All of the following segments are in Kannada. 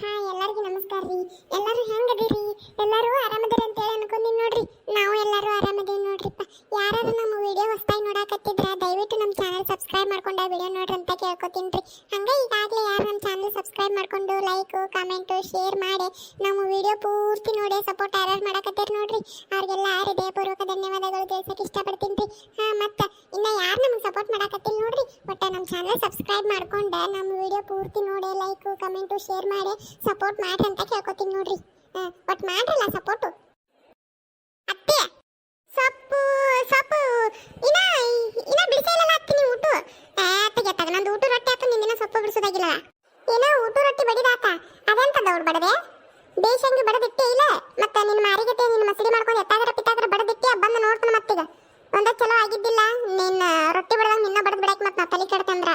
ಹಾ ಎಲ್ಲರಿಗೂ ನಮಸ್ಕಾರ ರೀ. ಎಲ್ಲರೂ ಹೆಂಗದಿರಿ? ಎಲ್ಲರೂ ಆರಾಮದಿರಿ ಅಂತ ಹೇಳಿ ಅನ್ಕೊಂಡಿ ನೋಡ್ರಿ. ನಾವು ಎಲ್ಲರೂ ಆರಾಮದೇವಿ ನೋಡ್ರಿಪ್ಪ. ಯಾರು ನಮ್ಮ ವಿಡಿಯೋ ಹೊಸದಾಗಿ ನೋಡಕತ್ತಿದ್ರ, ದಯವಿಟ್ಟು ನಮ್ಮ ಚಾನಲ್ ಸಬ್ಸ್ಕ್ರೈಬ್ ಮಾಡ್ಕೊಂಡು ವಿಡಿಯೋ ನೋಡ್ರಿ ಅಂತ ಕೇಳ್ಕೊತೀನಿ ರೀ. ಹಂಗೆ ಈಗಾಗಲೇ ಯಾರು ನಮ್ಮ ಚಾನಲ್ ಸಬ್ಸ್ಕ್ರೈಬ್ ಮಾಡ್ಕೊಂಡು ಲೈಕ್ ಕಾಮೆಂಟು ಶೇರ್ ಮಾಡಿ ನಮ್ಮ ವಿಡಿಯೋ ಪೂರ್ತಿ ನೋಡಿ ಸಪೋರ್ಟ್ ಯಾರು ಮಾಡಕತ್ತೀರಿ ನೋಡ್ರಿ. ಅವ್ರಿಗೆಲ್ಲ ಹೃದಯಪೂರ್ವಕ ಧನ್ಯವಾದಗಳು. ತಿಳಿಸಕ್ಕೆ ಇಷ್ಟಪಡ್ತೀನಿ ರೀ ಹಾ ಮತ್ತೆ ಇನ್ನ ಯಾರು ನಮ್ಗೆ ಸಪೋರ್ಟ್ ಮಾಡಕತ್ತಿಲ್ಲ ನೋಡ್ರಿ ಒಟ್ಟ ನಮ್ಮ ಚಾನಲ್ ಸಬ್ಸ್ಕ್ರೈಬ್ ಮಾಡ್ಕೊಂಡು ನಮ್ಮ ಪೂರ್ತಿ ನೋಡಿ ಲೈಕ್ ಕಮೆಂಟು ಶೇರ್ ಮಾಡಿ ಸಪೋರ್ಟ್ ಮಾಡ್ರಿ ಅಂತ ಕೇಳ್ಕೊತೀನಿ ನೋಡ್ರಿ. ಬಟ್ ಮಾಡ್ರಲ್ಲ ಸಪೋರ್ಟ್ ಅತ್ತೆ, ಸೊಪ್ಪು ಸೊಪ್ಪು. ಇನ್ನ ಇನ್ನ ಬಿಡಿಸಿಲ್ಲ ಹತ್ತೀನಿ ಊಟ? ಅತ್ತಗೆ ಅತ್ತಾಗ, ನಂದು ಊಟ ರೊಟ್ಟಿ ಆತು ನಿನ್ನ ಸೊಪ್ಪು ಬಿಡಿಸೋದಾಗಿಲ್ಲ. ಏನೋ ಊಟ ರೊಟ್ಟಿ ಬಡಿದಾತ. ಅದೆಂತ ದೌಡ್ ಬಡದೆ? ದೇಶಂಗೆ ಬಡದಿಟ್ಟೆ ಇಲ್ಲ? ಮತ್ತ ನಿನ್ನ ಮಾರಿಗತೆ ನಿನ್ನ ಮಸಡಿ ಮಾಡ್ಕೊಂಡು ಎತ್ತಾಗರ ಪಿತ್ತಾಗರ ಬಡದಿಟ್ಟೆ, ಬಂದು ನೋಡ್ತಾನೆ ಮತ್ತೀಗ. ಒಂದ ಚಲೋ ಆಗಿದ್ದಿಲ್ಲ? ನಿನ್ನ ರೊಟ್ಟಿ ಬಡದಂಗ ನಿನ್ನ ಬಡದ್ ಬಿಡಕ್ ಮತ್ತ ನಾ ತಲೆ ಕೆಡ್ತಂದ್ರ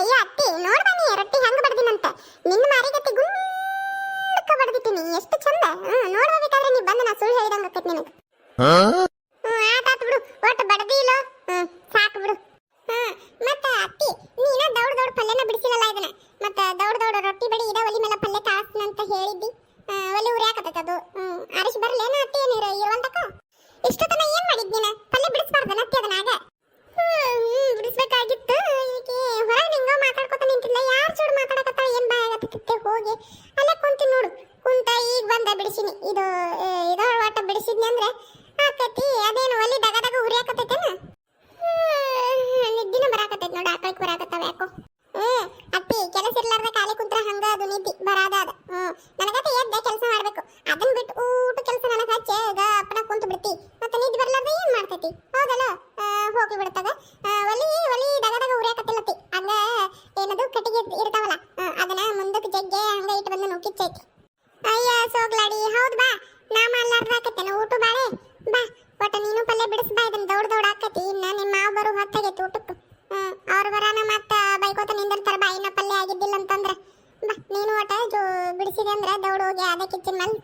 ಅಯ್ಯೋ ಅತ್ತಿ, ನೋಡ್ ಬನ್ನಿ ರೊಟ್ಟಿ ಹೆಂಗ್ ಬಡ್ದಿನಂತ. ನಿನ್ನ ಮಾರಿಗತೆ ಗುಂಡಕ್ಕ ಬಡ್ದಿಟ್ಟಿನಿ ಎಷ್ಟು ಚಂದ. ಹ್ಮ್ ನೋಡ್ಬೇಕಾದ್ರೆ ನೀ ಬಂದ ನಾ ಸುಳ್ಳು ಹೇಳಿದಂಗ ಆಕೈತಿ ನಿನಗೆ ಹ್ಮ್ ಆತಾತ್ ಬಿಡು ಒಟ್ಟು ಬಡದಿ ಇಲ್ಲ ಹ್ಮ್ ಸಾಕು ಬಿಡು ಹ್ಮ್ ಮತ್ತ ಅತ್ತಿ ನೀನ ದೌಡ್ ದೌಡ್ ಪಲ್ಯನ ಬಿಡಿಸಿಲ್ಲ ಇದನ್ನ ಮತ್ತ ದೌಡ್ ದೌಡ್ ರೊಟ್ಟಿ ಬಡಿ ಇದ ಒಲಿ ಮೇಲೆ ಪಲ್ಯ ಕಾಸ್ನ ಅಂತ ಹೇಳಿದ್ದಿ ಆ, ಒಲಿ ಉರಿಯಾಕತ್ತೈತೆ ಅದು ಹ್ಮ್ ಅರಿಶ್ ಬರ್ಲೇನ ಅತ್ತಿ ನೀರು ಇರುವಂತಕ ಇಷ್ಟೊತ್ತನ ಏನ್ ಮಾಡಿದ್ ನೀನ ಪಲ್ಯ ಬಿಡಿಸ್ಬಾರ್ದನ ಅತ್ತಿ ಅದನ್ನಾಗ ಹ್ಮ್ ಹ್ಮ್, ಬಿಡಿಸ್ಬೇಕಾಗಿತ್ತು ಈಕೆ ಹೊರಗೆ ನಿಂಗ ಮಾತಾಡ್ಕೊತ ನಿಂತಿಲ್ಲ ಯಾರ್ ಜೋಡ್ ಮಾತಾಡಕತ್ತಾಳ ಏನ್ ಬಾಯ್ ಹೋಗಿ ಅಲ್ಲೇ ಕುಂತಿ ನೋಡು. ಕುಂತ ಈಗ ಬಂದ ಬಿಡಿಸಿನಿ. ಇದು ಇದೋ ಒಟ್ಟ ಬಿಡಿಸಿದ್ನಿ ಅಂದ್ರೆ ಆಕತಿ, ಅದೇನು ಒಲಿ ದಗ ದಗ ಉರಿಯಾಕತ್ತೈತೇನ? ನಿದ್ದಿನ ಬರಾಕತ್ತೈತಿ ನೋಡು. ಆಕಳಕ್ಕೆ ಬರಾಕತ್ತಾವ ಯಾಕೋ. ಹ್ಮ್, ಅತ್ತಿ, ಕೆಲಸ ಇರ್ಲಾರ್ದ ಖಾಲಿ ಕುಂತ್ರ ಹಂಗ ಅದು ನಿದ್ದಿ ಬರಾದ ಅದ ನನಗತ್ತೆ ಎದ್ದೆ ಕೆಲಸ ಮಾಡ್ಬೇಕು ಅದನ್ನ ಬಿಟ್ಟು ಊಟ ಕೆಲಸ ನನಗೆ ಹಚ್ಚೆ ಗಪ್ಪನ ಕುಂತು ಬಿಡ್ತಿ ಮತ್ತೆ ನಿದ್ದೆ ಬರ್ಲಾರ್ದ ಏನ್ ಮಾಡ್ತೈತಿ ಹೌದಲ್ಲ ಆ, ಹೋಗಿ ಬಿಡ್ತದ ಆ, ಒಲಿ ಒಲಿ ದಗ ದಗ ಉರಿಯಾಕತ್ತಿಲ್ಲತಿ ಹಂಗ ಏನದು ಕಟ್ಟಿಗೆ ಇರ್ತಾವಲ್ಲ ಆ, ಅದನ್ನ ಮುಂದಕ್ಕೆ ಜಗ್ಗೆ ಹಂಗ ಇಟ್ಟು ಬಂದು ನುಕ್ಕಿಚ್ಚೈತಿ ಅಯ್ಯ ಸೋಗ್ಲಾಡಿ ಹೌದ್ ಬಾ ನಾ ಮಾಡ್ಲಾರ್ದಾಕತ್ತೇನ ಊಟ ಬಾಳೆ ಬಾ ಒಟ್ಟ ನೀನು ಪಲ್ಯ ಬಿಡಿಸ್ ಬಾ ಇದನ್ನ ದೌಡ್ ದೌಡ್ ಆಕತಿ ಇನ್ನ ನಿಮ್ಮ ಮಾವ ಬರು ಹೊತ್ತಾಗೈತಿ ಊಟಕ್ಕೆ ಹ್ಮ್ ಅವ್ರ ಬರಾನ ಮತ್ತ ಬೈಕೋತ ನಿಂದಿರ್ತಾರ ಬಾ ಇನ್ನ ಪಲ್ಯ ಆಗಿದ್ದಿಲ್ಲ ಅಂತಂದ್ರ ಬಾ ನೀನು ಒಟ್ಟ ಜೋ ಬಿಡಿಸಿದೆ ಅಂದ್ರ ದೌಡ್ ಹೋಗಿ ಅದ ಕಿಚ್ಚನ್ ಮೇಲೆ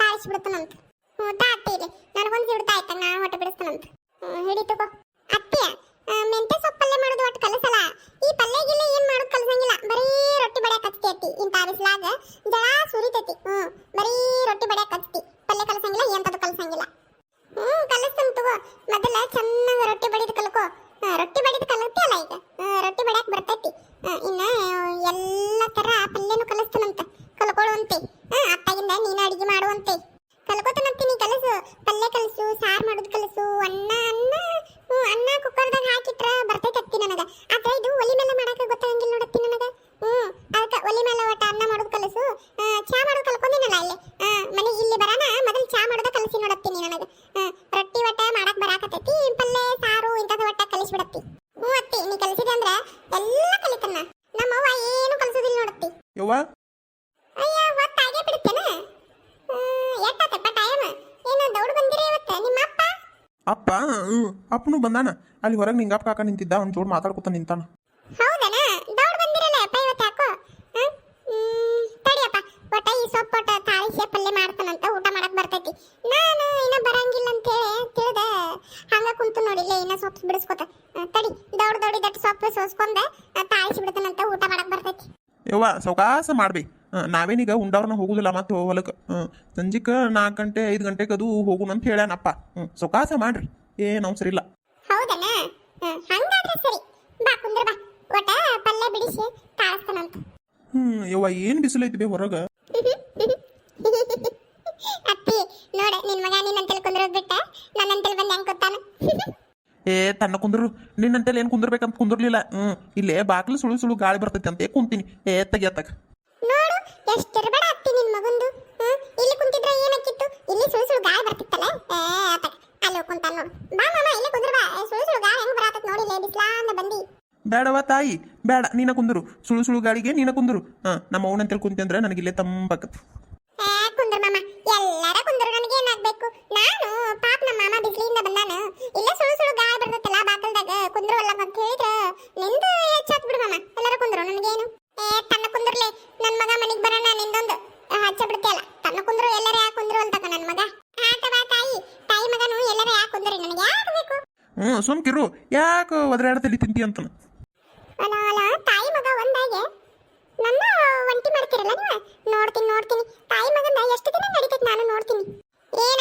ತಾಳಿಸಿ ಬಿಡ್ತಾನಂತ ಅತ್ತಿ ನನಗೊಂದು ಹಿಡ್ತಾ ಆಯ್ತ? ನಾನು ಹೊಟ್ಟೆ ಬಿಡಿಸ್ತಾನಂತ. ಹಿಡಿ ಹಿಡಿತುಕೋ ಅತ್ತಿ ಆ, ಮೆಂತೆ ಸೊಪ್ಪು ಪಲ್ಯ ಮಾಡೋದು ಒಟ್ಟು ಕಲಸಲ್ಲ? ಈ ಪಲ್ಯ ಗಿಲ್ಲ ಏನ್ ಮಾಡೋದು ಕಲಸಂಗಿಲ್ಲ? ಬರೀ ರೊಟ್ಟಿ ಬಡ್ಯಾಕ ಅತ್ತಿ. ಇಂಥ ಬಿಸಿಲಾಗ ಜಳ ಸುರಿತೈತಿ. ಹ್ಮ್ ಬರೀ ರೊಟ್ಟಿ ಬಡ್ಯಾಕ ಹಚ್ತಿ ಪಲ್ಯ ಕಲಸಂಗಿಲ್ಲ ಎಂತದು ಕಲಸಂಗಿಲ್ಲ ಹ್ಮ್ ಕಲಿಸ್ತಾನ ತಗೋ ಮೊದಲ ಚೆನ್ನಾಗ ರೊಟ್ಟಿ ಬಡಿದು ಕಲ್ಕೋ ಹಾ, ರೊಟ್ಟಿ ಬಡಿದು ಕಲತಿ ಅಲ್ಲ ಈಗ ಹಾ, ರೊಟ್ಟಿ ಬಡ್ಯಾಕ ಬರ್ತೈತಿ ಹಾ, ಇನ್ನ ಎಲ್ಲ ತರ ಪಲ್ಯನು ಕಲಿಸ್ತಾನಂತ ಕಲ್ಕೊಳ್ಳುವಂತೆ ಹಾ, ಅತ್ತಾಗಿಂದ ನೀನು ಅಡಿಗೆ ಮಾಡುವಂತೆ ಕಲ್ಕೋತಾನಂತೆ ನೀ ಕಲಸು ಪಲ್ಯ ಕಲಸು ಸಾರು ಮಾಡೋದು ಕಲಸು ಅನ್ನ ಅನ್ನ ಹ್ಮ್, ಅನ್ನ ಕುಕ್ಕರ್ದಾಗ ಹಾಕಿಟ್ರ ಬರ್ತೈತೆ ಅತ್ತಿ ನನಗ ಆದ್ರೆ ಇದು ಒಲಿ ಮೇಲೆ ಮಾಡಾಕ ಗೊತ್ತಾಗಂಗಿಲ್ಲ ನೋಡತ್ತಿ ನನಗ ಹ್ಮ್ ಅದಕ್ಕ ಒಲಿ ಮೇಲೆ ಒಟ್ಟ ಅನ್ನ ಮಾಡೋದು ಕಲಸು ಆ, ಚಾ ಮಾಡೋದು ಕಲ್ಕೊಂಡಿನಲ್ಲ ಇಲ್ಲಿ ಬರಾನ? ಮೊದಲು ಚಾ ಮಾಡೋದ ಕಲಸಿ ನೋಡತ್ತೀನಿ ನನಗೆ. ರೊಟ್ಟಿ ಒಟ್ಟ ಮಾಡಕ್ ಬರಾಕತ್ತೈತಿ ಪಲ್ಲೆ ಸಾರು ಇಂಥದ ಒಟ್ಟ ಕಲಿಸಿ ಬಿಡತ್ತಿ ಹ್ಞೂ ಅತ್ತಿ ನೀ ಕಲಿಸಿದೆ ಅಂದ್ರ ಎಲ್ಲ ಕಲಿತನ್ನ ನಮ್ಮವ್ವ ಏನು ಕಲಿಸೋದಿಲ್ಲ ನೋಡತ್ತಿ. ಯವ್ವ? ಅಯ್ಯ ಹೊತ್ತಾಗೆ ಬಿಡುತ್ತೇನ ತಪ್ಪ ಟೈಮ್ ಏನು ದೌಡ್ ಬಂದಿರಿ ಇವತ್ತು ನಿಮ್ಮ ಅಪ್ಪ? ಅಪ್ಪ ಅಪ್ಪನು ಬಂದಾನ. ಅಲ್ಲಿ ಹೊರಗೆ ನಿಂಗಪ್ಪ ಕಾಕ ನಿಂತಿದ್ದ ಅವ್ನ ಜೋಡ್ ಮಾತಾಡ್ಕೊತ ನಿಂತಾನ. ಹೌದನ? ಯವ್ವ ಸೌಕಾಸ ಮಾಡ್ಬಿ. ನಾವೇನೀಗ ಉಂಡವ್ರನ್ನ ಹೋಗುದಿಲ್ಲ ಮತ್ತೆ ಹೊಲಕ್ಕೆ ಸಂಜಿಕ ನಾಲ್ಕು ಗಂಟೆ ಐದು ಗಂಟೆಗೆ ಅದು ಹೋಗುಣ ಅಂತ ಹೇಳ್ಯಾನಪ್ಪ. ಹ್ಞೂ ಸೌಕಾಸ ಮಾಡ್ರಿ. ಏನು ಅವಸರ ಇಲ್ಲ. ಹೌದನ ಹಂಗಾದ್ರೆ ಸರಿ. ಬಾ ಕುಂದ್ರ ಬಾ. ಒಟ್ಟ ಪಲ್ಯ ಬಿಡಿಸಿ ತಾಳಿಸ್ತಾನಂತ ಹ್ಞೂ ಯವ್ವ ಏನು ಬಿಸಿಲೈತಿ ಬೇ ಹೊರಗೆ? ಅತ್ತಿ ನೋಡ ನಿನ್ ಮಗ ನಿನ್ನಂತಲ್ ಕುಂದ್ರೋದ್ ಬಿಟ್ಟ. ನನ್ನಂತಲ್ ಬಂದ್ ಹೆಂಗ್ ಕೂತಾನ? ಏ ತನ್ನ ಕುಂದರು ನಿನ್ನಂತೇಲಿ ಏನು ಕುಂದಿರ್ಬೇಕಂತ ಕುಂದಿರ್ಲಿಲ್ಲ. ಹ್ಞೂ ಇಲ್ಲೇ ಬಾಗಿಲು ಸುಳು ಸುಳು ಗಾಳಿ ಬರ್ತೈತಿ ಅಂತ ಕುಂತೀನಿ. ಏ ತಗಿ. ಅತ್ತಾಗ ನೋಡು ಎಷ್ಟಿರ್ಬೇಡ ಅತ್ತಿ ನಿನ್ ಮಗಂದು. ಹ್ಮ್? ಇಲ್ಲಿ ಕುಂತಿದ್ರೆ ಏನಾಕಿತ್ತು ಇಲ್ಲಿ ಸುಳು ಸುಳು ಗಾಳಿ ಬರ್ತಿತ್ತಲ್ಲ? ಏ ಆತಕ ಅಲ್ಲಿ ಕುಂತಾನ ನೋಡು. ಬಾ ಮಾಮ ಇಲ್ಲಿ ಕುಂದ್ರ ಬಾ ಸುಳು ಸುಳು ಗಾಳಿ ಹೆಂಗ್ ಲೇ ಬಿಸ್ಲಾ ಅಂದ ಬಂದಿ. ಬೇಡವ ತಾಯಿ ಬೇಡ ನೀನ ಕುಂದರು. ಸುಳು ಸುಳು ಗಾಳಿಗೆ ನೀನ ಕುಂದರು. ಹಾಂ ನಮ್ಮ ಅವನಂತೇಳಿ ಕುಂತಿ ಅಂದ್ರೆ ನನಗೆ ಇಲ್ಲೇ ತಂಪಾಕತ್. ಏ ಕುಂದ್ರ ಮಾಮ. ಎಲ್ಲಾರ ಕುಂದ್ರ ನನಗೆ ಏನಾಗ್ಬೇಕು? ನಾನು ಪಾಪ ನಮ್ಮ ಮಾಮ ಬಿಸಿಲಿಂದ ಬಂದಾನ. ಇಲ್ಲ ಸುಳು ಸುಳು ಗಾಳಿ ಬರ್ತೈತಲ್ಲ ಬಾಕಲ್ದಾಗ ಕುಂದ್ರವಲ್ಲ ಅಂತ ಹೇಳಿದ್ರ. ನಿಂದು ಹೆಚ್ಚಾತ್ ಬಿಡು ಮಾಮ. ಎಲ್ಲಾರ ಕುಂದ್ರು ನನಗೇನು? ಏ ತನ್ನ ಕುಂದ್ರಲೆ. ನನ್ನ ಮಗ ಮನಿಗ್ ಬರೋಣ ನಿಂದೊಂದು ಹಚ್ಚ ಬಿಡ್ತೀಯಲ್ಲ. ತನ್ನ ಕುಂದ್ರು ಎಲ್ಲಾರ ಯಾಕೆ ಕುಂದ್ರು ಅಂತಕ ನನ್ ಮಗ. ಆತವಾ ತಾಯಿ. ತಾಯಿ ಮಗನು ಎಲ್ಲಾರ ಯಾಕೆ ಕುಂದ್ರಿ? ನನಗೆ ಯಾಕೆ ಬೇಕು? ಹ್ಞೂ ಸುಮ್ಕಿರು. ಯಾಕೆ ಒದರಾಡತಲ್ಲಿ ತಿಂತಿ ಅಂತನ? ಅಲ್ಲ ಅಲ ತಾಯಿ ಮಗ ಒಂದಾಗೆ. ನನ್ನ ಒಂಟಿ ಮಾಡ್ತಿರಲ್ಲ ನೀವು? ನೋಡ್ತೀನಿ ನೋಡ್ತೀನಿ. ತಾಯಿ ಮಗಂದ ಎಷ್ಟು ದಿನ ನಡೀತೈತೆ ನಾನು ನೋಡ್ತೀನಿ. ಏನ